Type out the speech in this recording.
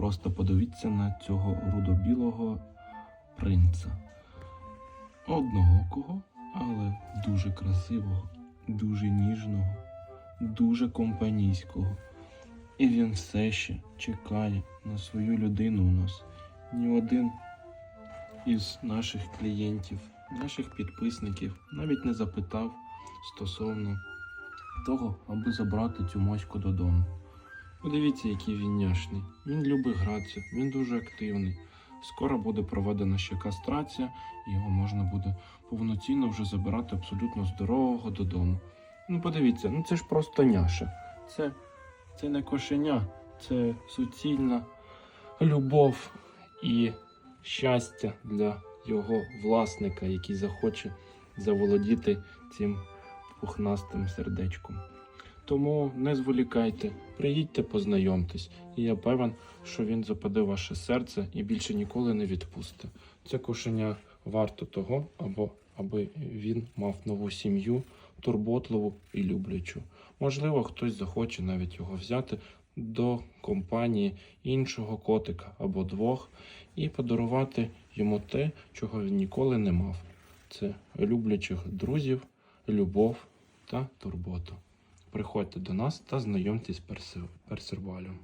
просто подивіться на цього рудобілого принца. Одноокого, але дуже красивого, дуже ніжного, дуже компанійського. І він все ще чекає на свою людину у нас. Ні один із наших клієнтів, наших підписників навіть не запитав стосовно того, аби забрати цю моську додому. Подивіться, який він няшний. Він любить гратися, він дуже активний. Скоро буде проведена ще кастрація, і його можна буде повноцінно вже забирати абсолютно здорового додому. Ну, подивіться, ну це ж просто няша. Це, це не кошеня, це суцільна любов і щастя для його власника, який захоче заволодіти цим пухнастим сердечком. Тому не зволікайте, приїдьте, познайомтесь, і я певен, що він западе ваше серце і більше ніколи не відпусте. Це кошеня варто того, або аби він мав нову сім'ю, турботливу і люблячу. Можливо, хтось захоче навіть його взяти до компанії іншого котика або двох і подарувати йому те, чого він ніколи не мав. Це люблячих друзів, любов та турботу. Приходьте до нас та знайомтесь з персервалем.